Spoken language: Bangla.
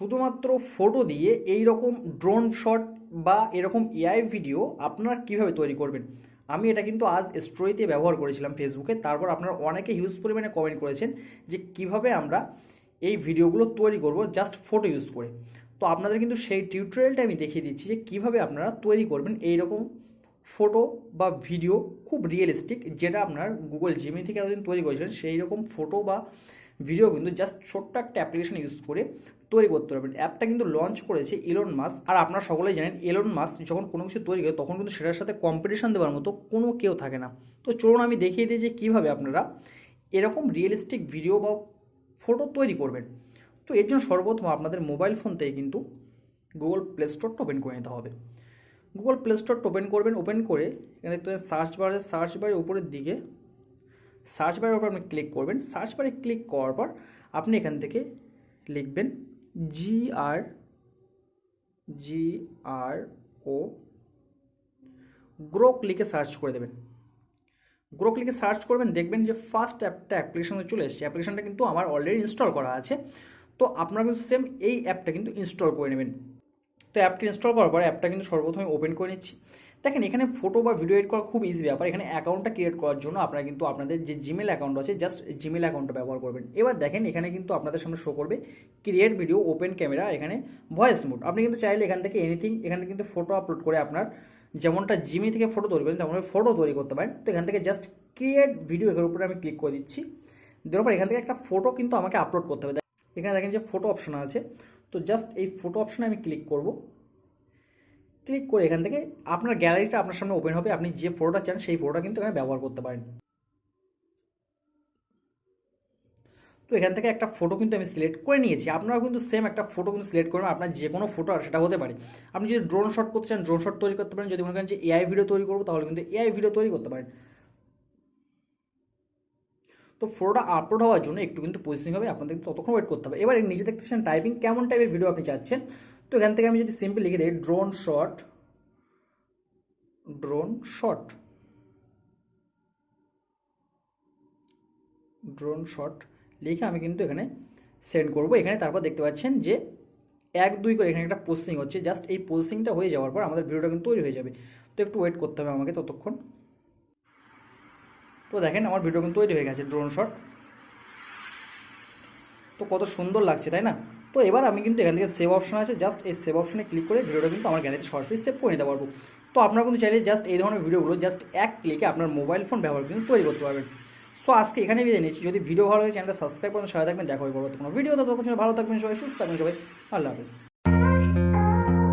শুধুমাত্র ফটো দিয়ে এই রকম ড্রোন শট বা এরকম এআই ভিডিও আপনারা কীভাবে তৈরি করবেন? আমি এটা কিন্তু আজ স্টোরিতে ব্যবহার করেছিলাম ফেসবুকে তারপর আপনারা অনেকে হিউজ পরিমাণে কমেন্ট করেছেন যে কীভাবে আমরা এই ভিডিওগুলো তৈরি করব জাস্ট ফটো ইউজ করে। তো আপনাদের কিন্তু সেই টিউটোরিয়ালটা আমি দেখিয়ে দিচ্ছি যে কীভাবে আপনারা তৈরি করবেন এই রকম ফটো বা ভিডিও খুব রিয়েলিস্টিক যেটা আপনার গুগল জিমি থেকে এতদিন তৈরি করেছিলেন। সেই রকম ফটো বা ভিডিও কিন্তু জাস্ট ছোট্ট একটা অ্যাপ্লিকেশন ইউজ করে তৈরি করতে পারবেন অ্যাপটা কিন্তু লঞ্চ করেছে এলন মাস আর আপনারা সকলেই জানেন এলন মাস যখন কোনো কিছু তৈরি করে, তখন কিন্তু সেটার সাথে কম্পিটিশন দেওয়ার মতো কোনো কেউ থাকে না। তো চলুন আমি দেখিয়ে দিই যে কীভাবে আপনারা এরকম রিয়েলিস্টিক ভিডিও বা ফটো তৈরি করবেন। তো এর জন্য সর্বপ্রথম আপনাদের মোবাইল ফোন থেকে কিন্তু গুগল প্লে স্টোরটা ওপেন করে নিতে হবে। গুগল প্লে স্টোরটা ওপেন করবেন ওপেন করে এখানে দেখতে সার্চ বারে সার্চ বারের উপরের দিকে সার্চ বারের উপর আপনি ক্লিক করবেন। সার্চ বারে ক্লিক করার পর আপনি এখান থেকে লিখবেন জি আর জি আর ও গ্রোক লিখে সার্চ করে দেবেন। গ্রোক লিখে সার্চ করবেন, দেখবেন যে ফার্স্ট অ্যাপটা অ্যাপ্লিকেশন চলে এসেছে। অ্যাপ্লিকেশনটা কিন্তু আমার অলরেডি ইনস্টল করা আছে। তো আপনারা কিন্তু সেম এই অ্যাপটা কিন্তু ইনস্টল করে নেবেন। তো অ্যাপটি ইনস্টল করার পর অ্যাপটা কিন্তু সর্বপ্রথমে ওপেন করে নিচ্ছি। দেখেন, এখানে ফটো বা ভিডিও এডিট করা খুব ইজি ব্যাপার। এখানে অ্যাকাউন্টটা ক্রিয়েট করার জন্য আপনারা কিন্তু আপনাদের যে জিমেল অ্যাকাউন্ট আছে জাস্ট জিমেল অ্যাকাউন্টটা ব্যবহার করবেন। এবার দেখেন, এখানে কিন্তু আপনাদের সামনে শো করবে ক্রিয়েট ভিডিও ওপেন ক্যামেরা এখানে ভয়েস মোড আপনি কিন্তু চাইলে এখান থেকে এনিথিং এখানে কিন্তু ফটো আপলোড করে আপনার যেমনটা জিমি থেকে ফটো তৈরি করেন তেমন ফটো তৈরি করতে পারেন। তো এখান থেকে জাস্ট ক্রিয়েট ভিডিও এর উপরে আমি ক্লিক করে দিচ্ছি। দেওয়ার পর এখান থেকে একটা ফটো কিন্তু আমাকে আপলোড করতে হবে। এখানে দেখেন যে ফটো অপশন আছে। তো জাস্ট এই ফটো অপশানে আমি ক্লিক করব। ক্লিক করে এখান থেকে আপনার গ্যালারিটা আপনার সামনে ওপেন হবে। আপনি যে ফটোটা চান সেই ফটোটা কিন্তু এখানে ব্যবহার করতে পারেন। তো এখান থেকে একটা ফটো কিন্তু আমি সিলেক্ট করে নিয়েছি। আপনারাও কিন্তু সেম একটা ফটো কিন্তু সিলেক্ট করবেন। আপনার যে কোনো ফটো আর সেটা হতে পারে। আপনি যদি ড্রোন শট করতে চান ড্রোন শট তৈরি করতে পারেন। যদি মনে করেন যে এআই ভিডিও তৈরি করব, তাহলে কিন্তু এআই ভিডিও তৈরি করতে পারেন। তো ফটোটা আপলোড হওয়ার জন্য একটু কিন্তু পজিশনিং হবে, আপনাদের ততক্ষণ ওয়েট করতে হবে। এবার নিচে দেখতেছেন টাইপিং কেমন টাইপের ভিডিও আপনি চাচ্ছেন? তো এখান থেকে আমি যদি সিম্পল লিখে দিই drone shot drone shot drone shot লিখে আমি কিন্তু এখানে সেন্ড করব। এখানে তারপর দেখতে পাচ্ছেন যে এক, দুই করে এখানে একটা পোস্টিং হচ্ছে। জাস্ট এই পোস্টিংটা হয়ে যাওয়ার পর আমাদের ভিডিওটা কিন্তু তৈরি হয়ে যাবে। তো একটু ওয়েট করতে হবে আমাকে ততক্ষণ। তো দেখেন আমার ভিডিও কিন্তু তৈরি হয়ে গেছে ড্রোন শট তো কত সুন্দর লাগছে, তাই না? তো এবার আমি কিন্তু এখান থেকে সেভ অপশন আছে জাস্ট এই সেভ অপশনে ক্লিক করে ভিডিওটা কিন্তু আমার গ্যালারিতে সরাসরি সেভ করে নিতে পারব। তো আপনারা কিন্তু চাইলে জাস্ট এই ধরনের ভিডিওগুলো জাস্ট এক ক্লিকে আপনার মোবাইল ফোন ব্যবহার কিন্তু তৈরি করতে পারবেন। সো আজকে এখানে বিদায় নিচ্ছি। যদি ভিডিও ভালো লাগে চ্যানেলটা সাবস্ক্রাইব করেন সবাই থাকবেন, দেখা হবে পরবর্তী কোনো ভিডিও ততক্ষণ ভালো থাকবেন, সবাই সুস্থ থাকবেন, সবাই আল্লাহ হাফিজ।